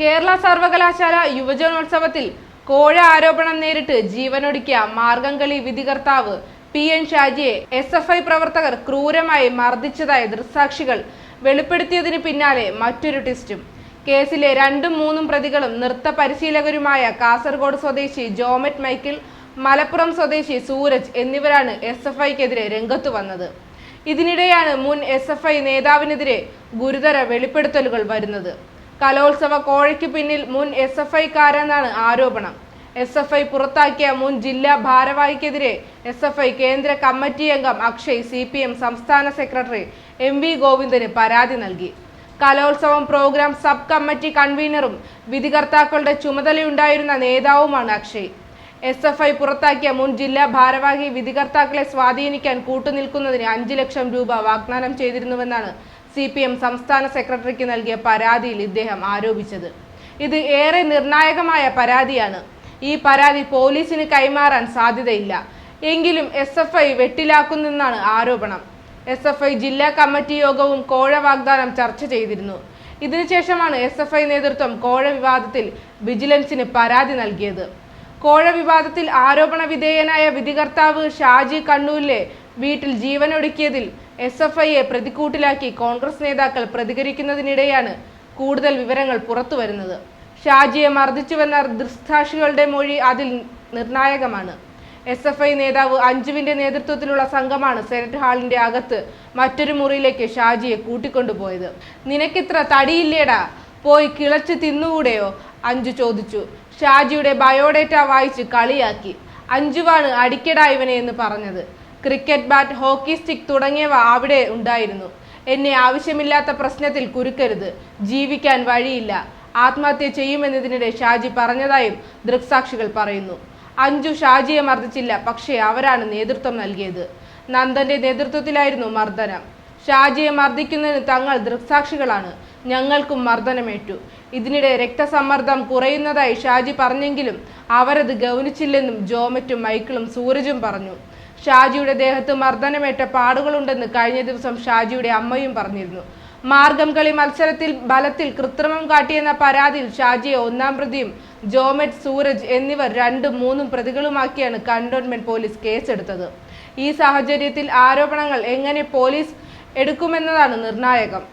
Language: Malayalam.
കേരള സർവകലാശാല യുവജനോത്സവത്തിൽ കോഴ ആരോപണം നേരിട്ട് ജീവനൊടുക്കിയ മാർഗംകളി വിധികർത്താവ് പി എൻ ഷാജിയെ എസ് എഫ് ഐ പ്രവർത്തകർ ക്രൂരമായി മർദ്ദിച്ചതായി ദൃക്സാക്ഷികൾ വെളിപ്പെടുത്തിയതിന് പിന്നാലെ മറ്റൊരു ടെസ്റ്റും. കേസിലെ രണ്ടും മൂന്നും പ്രതികളും നൃത്ത പരിശീലകരുമായ കാസർഗോഡ് സ്വദേശി ജോമറ്റ് മൈക്കിൾ മലപ്പുറം സ്വദേശി സൂരജ് എന്നിവരാണ് എസ് എഫ് ഐക്കെതിരെ രംഗത്തു വന്നത്. ഇതിനിടെയാണ് മുൻ എസ് എഫ് ഐ നേതാവിനെതിരെ ഗുരുതര വെളിപ്പെടുത്തലുകൾ വരുന്നത്. കലോത്സവ കോഴയ്ക്ക് പിന്നിൽ മുൻ എസ് എഫ് ഐക്കാരെന്നാണ് ആരോപണം. എസ് എഫ് ഐ പുറത്താക്കിയ മുൻ ജില്ലാ ഭാരവാഹിക്കെതിരെ എസ് എഫ് ഐ കേന്ദ്ര കമ്മിറ്റി അംഗം അക്ഷയ് സി പി എം സംസ്ഥാന സെക്രട്ടറി എം വി ഗോവിന്ദന് പരാതി നൽകി. കലോത്സവം പ്രോഗ്രാം സബ് കമ്മിറ്റി കൺവീനറും വിധികർത്താക്കളുടെ ചുമതലയുണ്ടായിരുന്ന നേതാവുമാണ് അക്ഷയ്. എസ് എഫ് ഐ പുറത്താക്കിയ മുൻ ജില്ലാ ഭാരവാഹി വിധികർത്താക്കളെ സ്വാധീനിക്കാൻ കൂട്ടുനിൽക്കുന്നതിന് അഞ്ചു ലക്ഷം രൂപ വാഗ്ദാനം ചെയ്തിരുന്നുവെന്നാണ് സി പി എം സംസ്ഥാന സെക്രട്ടറിക്ക് നൽകിയ പരാതിയിൽ ഇദ്ദേഹം ആരോപിച്ചത്. ഇത് ഏറെ നിർണായകമായ പരാതിയാണ്. ഈ പരാതി പോലീസിന് കൈമാറാൻ സാധ്യതയില്ല. എങ്കിലും എസ് എഫ് ഐ വെട്ടിലാക്കുന്നെന്നാണ് ആരോപണം. എസ് എഫ് ഐ ജില്ലാ കമ്മിറ്റി യോഗവും കോഴ വാഗ്ദാനം ചർച്ച ചെയ്തിരുന്നു. ഇതിനുശേഷമാണ് എസ് എഫ് ഐ നേതൃത്വം കോഴ വിവാദത്തിൽ വിജിലൻസിന് പരാതി നൽകിയത്. കോഴ വിവാദത്തിൽ ആരോപണ വിധേയനായ വിധികർത്താവ് ഷാജി കണ്ണൂരിലെ വീട്ടിൽ ജീവനൊടുക്കിയതിൽ എസ് എഫ് ഐയെ പ്രതിക്കൂട്ടിലാക്കി കോൺഗ്രസ് നേതാക്കൾ പ്രതികരിക്കുന്നതിനിടെയാണ് കൂടുതൽ വിവരങ്ങൾ പുറത്തുവരുന്നത്. ഷാജിയെ മർദ്ദിച്ചുവെന്ന ദൃക്സാക്ഷികളുടെ മൊഴി അതിൽ നിർണായകമാണ്. എസ് എഫ് ഐ നേതാവ് അഞ്ജുവിന്റെ നേതൃത്വത്തിലുള്ള സംഘമാണ് സെനറ്റ് ഹാളിന്റെ അകത്ത് മറ്റൊരു മുറിയിലേക്ക് ഷാജിയെ കൂട്ടിക്കൊണ്ടുപോയത്. നിനക്കിത്ര തടിയില്ലേടാ? പോയി കിളച്ച് തിന്നുകൂടെയോ? അഞ്ജു ചോദിച്ചു. ഷാജിയുടെ ബയോഡേറ്റ വായിച്ച് കളിയാക്കി. അഞ്ജുവാണ് അടിക്കടാ ഇവനെ എന്ന് പറഞ്ഞത്. ക്രിക്കറ്റ് ബാറ്റ് ഹോക്കി സ്റ്റിക്ക് തുടങ്ങിയവ അവിടെ ഉണ്ടായിരുന്നു. എന്നെ ആവശ്യമില്ലാത്ത പ്രശ്നത്തിൽ കുരുക്കരുത്. ജീവിക്കാൻ വഴിയില്ല. ആത്മഹത്യ ചെയ്യുമെന്നതിനിടെ ഷാജി പറഞ്ഞതായും ദൃക്സാക്ഷികൾ പറയുന്നു. അഞ്ചു ഷാജിയെ മർദ്ദിച്ചില്ല പക്ഷേ അവരാണ് നേതൃത്വം നൽകിയത്. നന്ദന്റെ നേതൃത്വത്തിലായിരുന്നു മർദ്ദനം. ഷാജിയെ മർദ്ദിക്കുന്നതിന് തങ്ങൾ ദൃക്സാക്ഷികളാണ്. ഞങ്ങൾക്കും മർദ്ദനമേറ്റു. ഇതിനിടെ രക്തസമ്മർദ്ദം കുറയുന്നതായി ഷാജി പറഞ്ഞെങ്കിലും അവരത് ഗൗനിച്ചില്ലെന്നും ജോമറ്റും മൈക്കിളും സൂരജും പറഞ്ഞു. ഷാജിയുടെ ദേഹത്ത് മർദ്ദനമേറ്റ പാടുകളുണ്ടെന്ന് കഴിഞ്ഞ ദിവസം ഷാജിയുടെ അമ്മയും പറഞ്ഞിരുന്നു. മാർഗം കളി മത്സരത്തിൽ ബലത്തിൽ കൃത്രിമം കാട്ടിയെന്ന പരാതിയിൽ ഷാജിയെ ഒന്നാം പ്രതിയും ജോമെറ്റ് സൂരജ് എന്നിവർ രണ്ടും മൂന്നും പ്രതികളുമാക്കിയാണ് കണ്ടോൺമെന്റ് പോലീസ് കേസെടുത്തത്. ഈ സാഹചര്യത്തിൽ ആരോപണങ്ങൾ എങ്ങനെ പോലീസ് എടുക്കുമെന്നതാണ് നിർണായകം.